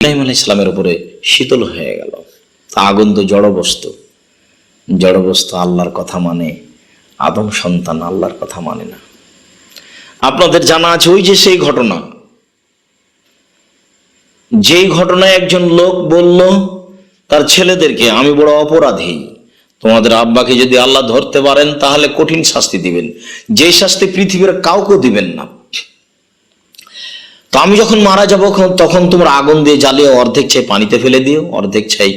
ইব্রাহিম আলাহ ইসলামের উপরে শীতল হয়ে গেল। আগুন তো জড় বস্তু জড় বস্তু আল্লাহর কথা মানে আদম সন্তান আল্লাহর কথা মানে না। আপনাদের জানা আছে ওই যে সেই ঘটনা। যেই ঘটনায় একজন লোক বলল, তার ছেলেদেরকে আমি বড় অপরাধী। তোমাদের আব্বাকে যদি আল্লাহ ধরতে পারেন, তাহলে কঠিন শাস্তি দিবেন। যে শাস্তি পৃথিবীর কাউকে দিবেন না। তো আমি যখন মারা যাব তখন তোমরা আগুন দিয়ে জ্বালিয়ে অর্ধেক ছাই পানিতে ফেলে দিও, অর্ধেক ছাই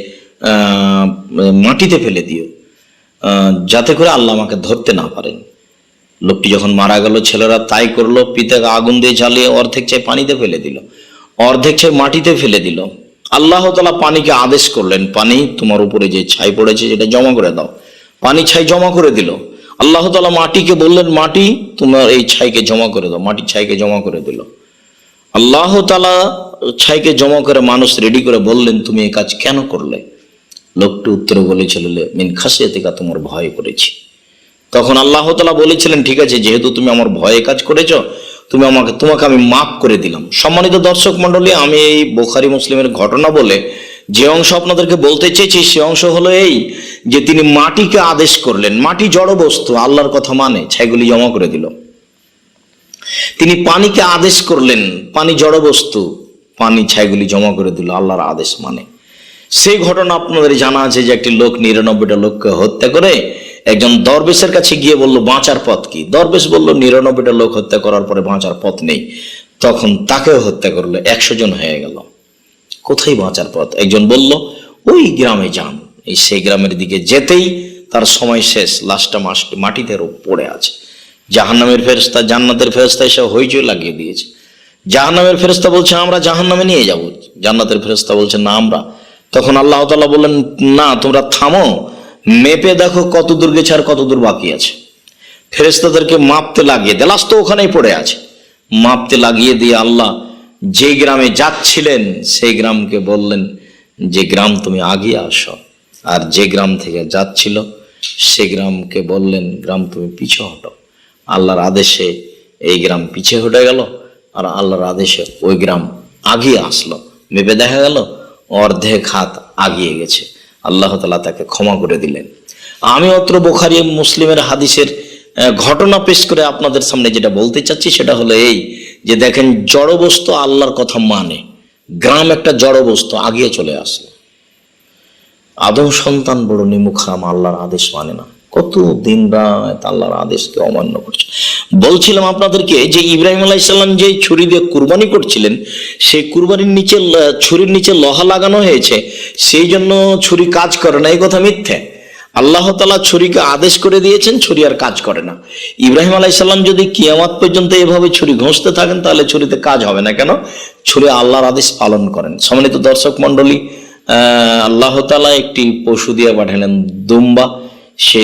মাটিতে ফেলে দিও যাতে করে আল্লাহ আমাকে ধরতে না পারেন। লোকটি যখন মারা গেল, ছেলেরা তাই করল পিতাকে আগুন দিয়ে জ্বালিয়ে অর্ধেক চাই পানিতে ফেলে দিল, অর্ধেক চাই মাটিতে ফেলে দিল। আল্লাহ তালা পানিকে আদেশ করলেন, পানি তোমার উপরে যে ছাই পড়েছে, সেটা জমা করে দাও। পানি ছাই জমা করে দিল। আল্লাহ তালা মাটিকে বললেন, মাটি তোমার এই ছাইকে জমা করে দাও, মাটির ছাইকে জমা করে দিল। আল্লাহ তালা ছাইকে জমা করে মানুষ রেডি করে বললেন, তুমি এ কাজ কেন করলে? লোকটি উত্তরে বলেছিল, মিন খাসিয়াতিকা তোমার ভয় করেছি। তখন আল্লাহ তালা বলেছিলেন, ঠিক আছে, যেহেতু তুমি আমার ভয়ে কাজ করেছ, তুমি আমাকে, তোমাকে আমি মাফ করে দিলাম। সম্মানিত দর্শক মন্ডলী আমি এই বোখারি মুসলিমের ঘটনা বলে যে অংশ আপনাদেরকে বলতে চেয়েছি, সে অংশ হলো এই যে তিনি মাটিকে আদেশ করলেন। মাটি জড় বস্তু আল্লাহর কথা মানে ছাইগুলি জমা করে দিল। তিনি পানিকে আদেশ করলেন, পানি জড় বস্তু পানি ছাইগুলি জমা করে দিল, আল্লাহর আদেশ মানে। সেই ঘটনা আপনাদের জানা আছে যে একটি লোক নিরানব্বইটা লোককে হত্যা করে একজন দরবেশের কাছে গিয়ে বলল, বাঁচার পথ কি? দরবেশ বলল, নিরানব্বইটা লোক হত্যা করার পরে বাঁচার পথ নেই। তখন তাকেও হত্যা করল, একশো জন হয়ে গেল। কোথায় বাঁচার পথ? একজন বলল, ওই গ্রামে যান। এই সেই গ্রামের দিকে যেতেই তার সময় শেষ, লাশটা মাটিতে পড়ে আছে। জাহান্নামের ফেরস্তা জান্নাতের ফেরস্তা এসে হইচই লাগিয়ে দিয়েছে। জাহান্নামের ফেরস্তা বলছে, আমরা জাহান্নামে নিয়ে যাব। জান্নাতের ফেরস্তা বলছে, না, আমরা। তখন আল্লাহ তাআলা বললেন, না, তোমরা থামো, মেপে দেখো কত দূর গেছে আর কত দূর বাকি আছে। ফেরেস্তাদেরকে মাপতে লাগিয়ে দেয়। লাশ তো ওখানেই পড়ে আছে। মাপতে লাগিয়ে দিয়ে আল্লাহ যে গ্রামে যাচ্ছিলেন, সেই গ্রামকে বললেন, যে গ্রাম তুমি আগিয়ে আসো। আর যে গ্রাম থেকে যাচ্ছিল, সে গ্রামকে বললেন, গ্রাম তুমি পিছু হটো। আল্লাহর আদেশে এই গ্রাম পিছিয়ে হটে গেল, আর আল্লাহর আদেশে ওই গ্রাম আগিয়ে আসলো। মেপে দেখা গেল, অর্ধেক হাত আগিয়ে গেছে। আল্লাহ তালা তাকে ক্ষমা করে দিলেন। আমি অত্র বোখারি মুসলিমের হাদিসের ঘটনা পেশ করে আপনাদের সামনে যেটা বলতে চাচ্ছি, সেটা হলো এই যে দেখেন, জড় বস্তু আল্লাহর কথা মানে। গ্রাম একটা জড় বস্তু, আগিয়ে চলে আসলো। আদম সন্তান বড় নিমুখাম আল্লাহর আদেশ মানে না। কত দিন রাত আল্লাহর আদেশকে অমান্য করছে। বলছিলাম আপনাদেরকে যে ইব্রাহিম আলাইসাল্লাম যে ছুরি দিয়ে কুরবানি করছিলেন, সেই কুরবানির নিচে ছুরির নিচে লোহা লাগানো হয়েছে, সেই জন্য ছুরি কাজ করে না, এই কথা মিথ্যে। আল্লাহ তালা ছুরিকে আদেশ করে দিয়েছেন, ছুরি আর কাজ করে না। ইব্রাহিম আলাইসাল্লাম যদি কিয়ামাত পর্যন্ত এভাবে ছুরি ঘষতে থাকেন, তাহলে ছুরিতে কাজ হবে না। কেন? ছুরি আল্লাহর আদেশ পালন করেন। সম্মানিত দর্শক মন্ডলী আহ, আল্লাহ তালা একটি পশু দিয়ে পাঠালেন দুম্বা। সে